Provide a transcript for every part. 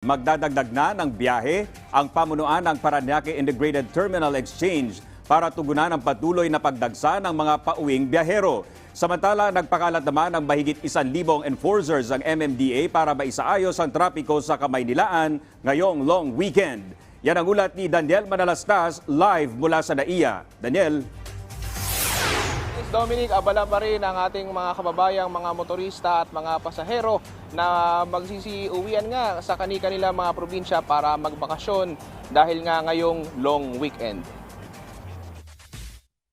Magdadagdag na ng biyahe ang pamunuan ng Paranaque Integrated Terminal Exchange para tugunan ang patuloy na pagdagsa ng mga pauwing biyahero. Samantala, nagpakalat naman ng mahigit isan libong enforcers ang MMDA para maisaayos ang trapiko sa Kamaynilaan ngayong long weekend. Yan ang ulat ni Daniel Manalastas live mula sa NAIA. Daniel? Dominic, abala pa rin ang ating mga kababayang mga motorista at mga pasahero na magsisiuwian nga sa kani-kanila mga probinsya para magbakasyon dahil nga ngayong long weekend.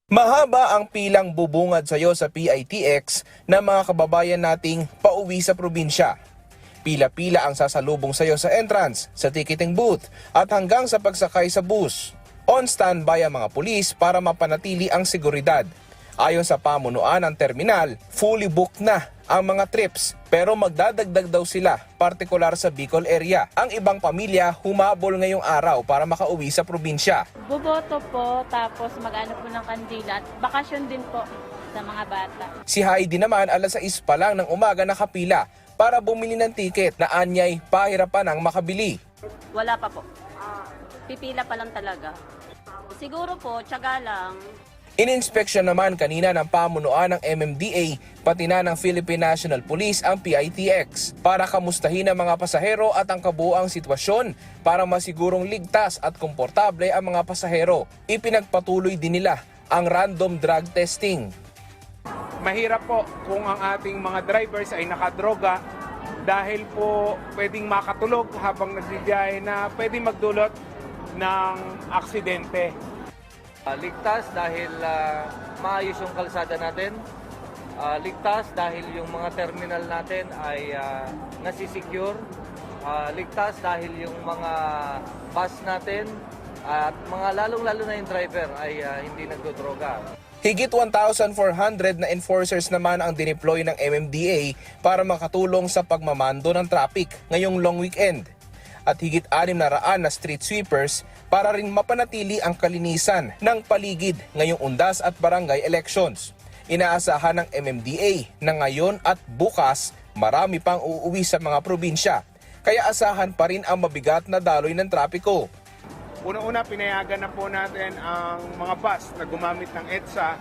Mahaba ang pilang bubungad sa iyo sa PITX na mga kababayan nating pauwi sa probinsya. Pila-pila ang sasalubong sa iyo sa entrance, sa ticketing booth at hanggang sa pagsakay sa bus. On standby ang mga pulis para mapanatili ang seguridad. Ayon sa pamunuan ng terminal, fully booked na ang mga trips pero magdadagdag daw sila, partikular sa Bicol area. Ang ibang pamilya humabol ngayong araw para makauwi sa probinsya. Buboto po, tapos mag-ano po ng kandila at bakasyon din po sa mga bata. Si Heidi naman alas 6 pa lang ng umaga nakapila para bumili ng tiket na anyay pahirapan ang makabili. Wala pa po. Pipila pa lang talaga. Siguro po, tiyaga lang. Ininspeksyon naman kanina ng pamunuan ng MMDA pati na ng Philippine National Police ang PITX para kamustahin ang mga pasahero at ang kabuoang sitwasyon para masigurong ligtas at komportable ang mga pasahero. Ipinagpatuloy din nila ang random drug testing. mahirap po kung ang ating mga drivers ay nakadroga dahil po pwedeng makatulog habang nagbibiyahe na pwedeng magdulot ng aksidente. Ah, ligtas dahil ah, maayos yung kalsada natin. Ah, ligtas dahil yung mga terminal natin ay uh, nasisecure. Ah, ligtas dahil yung mga bus natin at mga lalong-lalo na yung driver ay ah, hindi nagdodroga. Higit 1,400 na enforcers naman ang dineploy ng MMDA para makatulong sa pagmamando ng traffic ngayong long weekend. At higit 600 na street sweepers para rin mapanatili ang kalinisan ng paligid ngayong undas at barangay elections. Inaasahan ng MMDA na ngayon at bukas marami pang uuwi sa mga probinsya. Kaya asahan pa rin ang mabigat na daloy ng trapiko. Una-una, pinayagan na po natin ang mga bus na gumamit ng EDSA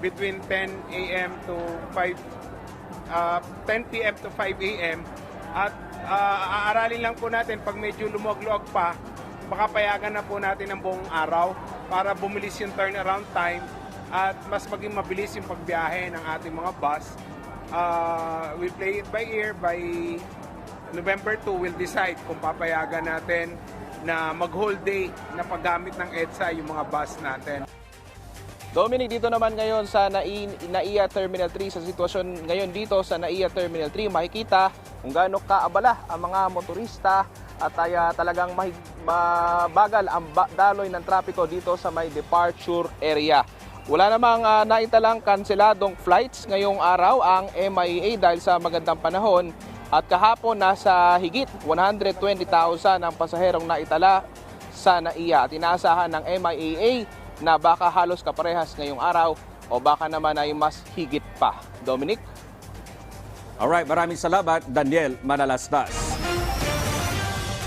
between 10 a.m. to 5 uh, 10 p.m. to 5 a.m. At uh, aaralin lang po natin pag medyo lumuwag-luwag pa, baka payagan na po natin ang buong araw para bumilis yung turnaround time at mas maging mabilis yung pagbiyahe ng ating mga bus. Uh, we play it by ear by November 2 we'll decide kung papayagan natin na mag-whole day na paggamit ng EDSA yung mga bus natin. Dominic, dito naman ngayon sa Nai- NAIA Terminal 3, sa sitwasyon ngayon dito sa NAIA Terminal 3, makikita kung gaano kaabala ang mga motorista at ay ah, talagang mabagal ang daloy ng trapiko dito sa may departure area. Wala namang uh, naitalang kanseladong flights ngayong araw ang MIA dahil sa magandang panahon at kahapon nasa higit 120,000 ang pasaherong naitala sa NAIA at inaasahan ng MIAA na baka halos kaparehas ngayong araw o baka naman ay mas higit pa. Dominic? Alright, maraming salamat, Daniel Manalastas.